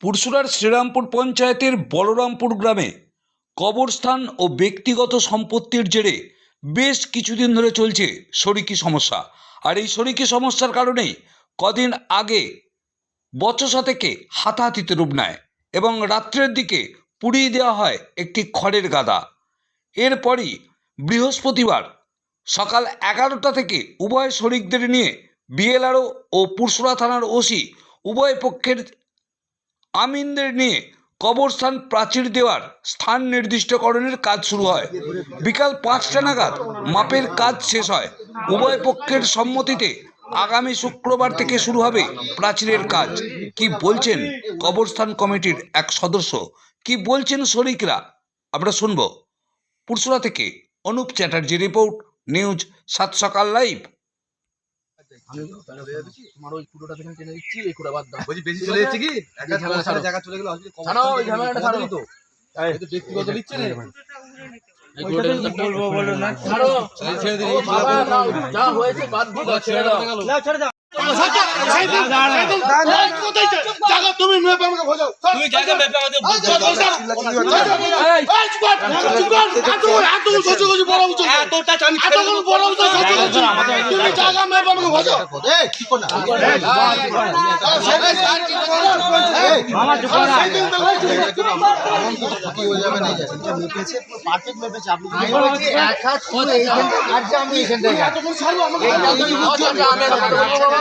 পুরসুরার শ্রীরামপুর পঞ্চায়েতের বলরামপুর গ্রামে কবরস্থান ও ব্যক্তিগত সম্পত্তির জেরে বেশ কিছুদিন ধরে চলছে শরিকি সমস্যা। আর এই শরিকি সমস্যার কারণেই কদিন আগে বচসা থেকে হাতাহাতিতে রূপ নেয় এবং রাত্রের দিকে পুড়িয়ে দেওয়া হয় একটি খড়ের গাদা। এরপরই বৃহস্পতিবার সকাল এগারোটা থেকে উভয় শরিকদের নিয়ে বিএলআরও ও পুরসুরা থানার ওসি উভয় পক্ষের আমিনদের নিয়ে কবরস্থান প্রাচীর দেওয়ার স্থান নির্দিষ্টকরণের কাজ শুরু হয়। বিকাল পাঁচটা নাগাদ মাপের কাজ শেষ হয়। উভয় পক্ষের সম্মতিতে আগামী শুক্রবার থেকে শুরু হবে প্রাচীরের কাজ। কি বলছেন কবরস্থান কমিটির এক সদস্য? কি বলছেন শরিকরা? আমরা শুনব। পুরসুরা থেকে অনুপ চ্যাটার্জি রিপোর্ট, নিউজ সাত সকাল লাইভ। তোমার ওই কুটোটা থেকে টেনে দিচ্ছি এই কুড়া বাদ দাও বলছি বেশি চলে যাচ্ছে কি একটা ছাড়ো। জায়গা চলে গেলে হসপিটাল কম ছাড়ো ওই ঝামেলাটা ছাড়ো তো এই তো ব্যক্তিগত নিচ্ছে না বলব বলো না ছাড়ো ছেড়ে নাও যা হয়েছে বাদ দাও ছেড়ে দাও তুমি তুমি বড় উচিত সহ্য করছি তুমি মেপে এই কি করনা মামা চুপ কি হয়ে যাবে না মেপেছে পারফেক্ট মেপেছে আপনি এক হাত পুরো এইখান আর যে আমি এইখান থেকে এতক্ষণ ছাড়বো আমাকে এই আমি কি বুঝছি আমি আমি একটা কথা বলব বাবা?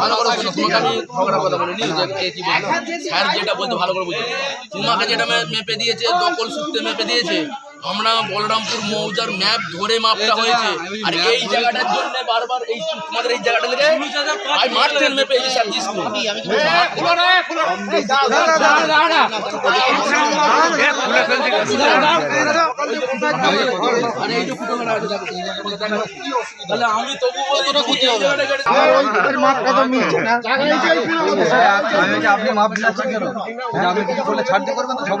ভালো করে আমি ঝগড়া কথা বলিনি যে কে কি বলতো স্যার যেটা বলতো ভালো করে বুঝো তোমাকে যেটা মেপে দিয়েছে দখল সূত্রে মেপে দিয়েছে আমরা বলরামপুর মৌজার ম্যাপ ধরে মাপটা হয়েছে। আর এই জায়গাটার জন্য বারবার এই তোমাদের এই জায়গাটা থেকে এই তাহলে আমি তবু আপনি মাপ দিচ্ছেন কেন? আমি কিছু করলে ছাড়তে করবেন তো সব।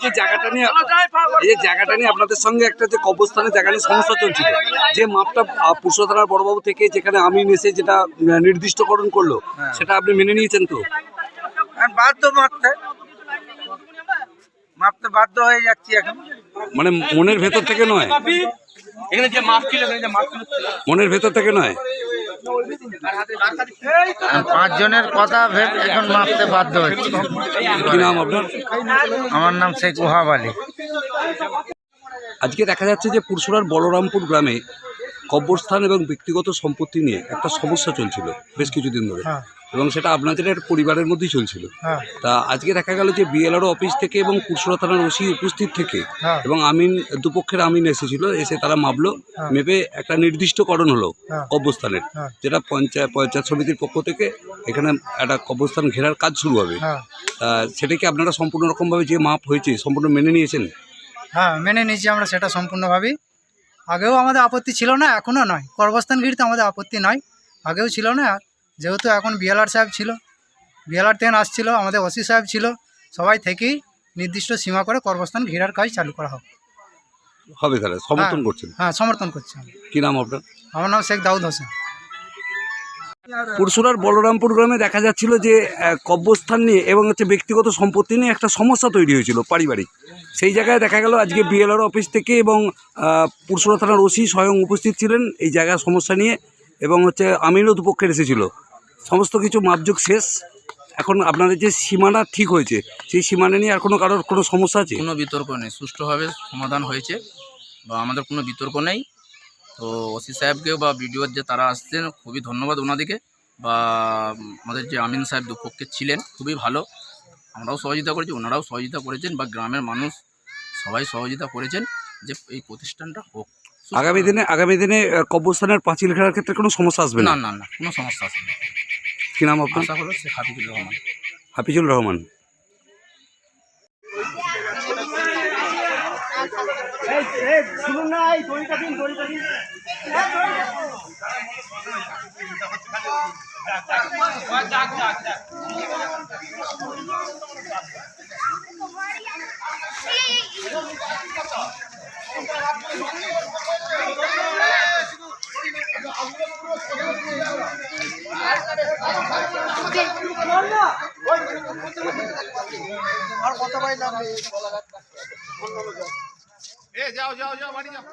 যে জায়গাটা নিয়ে এই জায়গাটা নিয়ে আপনাদের সঙ্গে একটা যে কবরস্থানের জায়গা নিয়ে সমস্যা চলছিল যে মাপটা পুরসথানার বড়বাবু থেকে যেখানে আমি এসে যেটা নির্দিষ্টকরণ করল সেটা আপনি মেনে নিয়েছেন তো? বাধ্য মারতে মারতে বাধ্য হয়ে যাচ্ছি এখন। মানে মনের ভেতর থেকে নয়? এখানে যে মাপ ছিল এখানে যে মাপ ছিল। মনের ভেতর থেকে নয়? পাঁচ জনের কথা ভেবে এখন মারতে বাধ্য হচ্ছি। আমার নাম শেখ ওহাব আলী। আজকে দেখা যাচ্ছে যে পুরসুরার বলরামপুর গ্রামে কবরস্থান এবং ব্যক্তিগত সম্পত্তি নিয়ে একটা সমস্যা চলছিল বেশ কিছুদিন ধরে। হ্যাঁ। এবং সেটা আপনাদের পরিবারের মধ্যেই চলছিল হ্যাঁ তা আজকে দেখা গেল যে বিএলআরও অফিস থেকে এবং পুরসুরা থানার ওসি উপস্থিত থেকে হ্যাঁ। এবং আমিন দুপক্ষের আমিন এসেছিল এসে তারা মাপলো হ্যাঁ। মেপে একটা নির্দিষ্টকরণ হলো। কবরস্থানের হ্যাঁ। যেটা পঞ্চায়েত পঞ্চায়েত সমিতির পক্ষ থেকে এখানে একটা কবরস্থান ঘেরার কাজ শুরু হবে তা সেটা কি আপনারা সম্পূর্ণ রকমভাবে যে মাপ হয়েছে সম্পূর্ণ মেনে নিয়েছেন হ্যাঁ মেনে নিয়েছি আমরা সেটা সম্পূর্ণভাবেই আগেও আমাদের আপত্তি ছিল না এখনও নয় কর্মস্থান ঘিরতে আমাদের আপত্তি নয় আগেও ছিল না যেহেতু এখন বিএলআর সাহেব ছিল বিএলআর থেকে আসছিল আমাদের ওসি সাহেব ছিল সবাই থেকেই নির্দিষ্ট সীমা করে কর্মস্থান ঘেরার কাজ চালু করা হবে হবে তাহলে সমর্থন হ্যাঁ। করছেন? হ্যাঁ সমর্থন করছি আমি। কি নাম আপনার? আমার নাম শেখ দাউদ হোসেন। পুরসুরার বলরামপুর গ্রামে দেখা যাচ্ছিল যে আহ, কব্রস্থান নিয়ে এবং হচ্ছে ব্যক্তিগত সম্পত্তি নিয়ে একটা সমস্যা তৈরি হয়েছিল পারিবারিক। সেই জায়গায় দেখা গেল আজকে বিএলআর অফিস থেকে এবং পুরসুরা থানার ওসি স্বয়ং উপস্থিত ছিলেন এই জায়গার সমস্যা নিয়ে এবং হচ্ছে আমিনও দুপক্ষের এসেছিল। সমস্ত কিছু মাপযোগ শেষ। এখন আপনাদের যে সীমানা ঠিক হয়েছে সেই সীমানা নিয়ে আর কোনো কারোর কোনো সমস্যা আছে? কোনো বিতর্ক নেই। সুষ্ঠুভাবে সমাধান হয়েছে বা আমাদের কোনো বিতর্ক নেই। তো ওসি সাহেবকে বা বিডিওর যে তারা আসছেন খুবই ধন্যবাদ ওনাদেরকে বা আমাদের যে আমিন সাহেব দুপক্ষে ছিলেন খুবই ভালো। আমরাও সহযোগিতা করেছি ওনারাও সহযোগিতা করেছেন বা গ্রামের মানুষ সবাই সহযোগিতা করেছেন যে এই প্রতিষ্ঠানটা হোক। আগামী দিনে আগামী দিনে কবরস্থানের পাঁচিল ঘেরার ক্ষেত্রে কোনো সমস্যা আসবে না না না কোনো সমস্যা আসবে না। কি নাম আপনার? আশা হলো শেখ হাফিজুর রহমান। হাফিজুল রহমান। আর কত ভাই যাও যাও যাও বাড়ি যাও।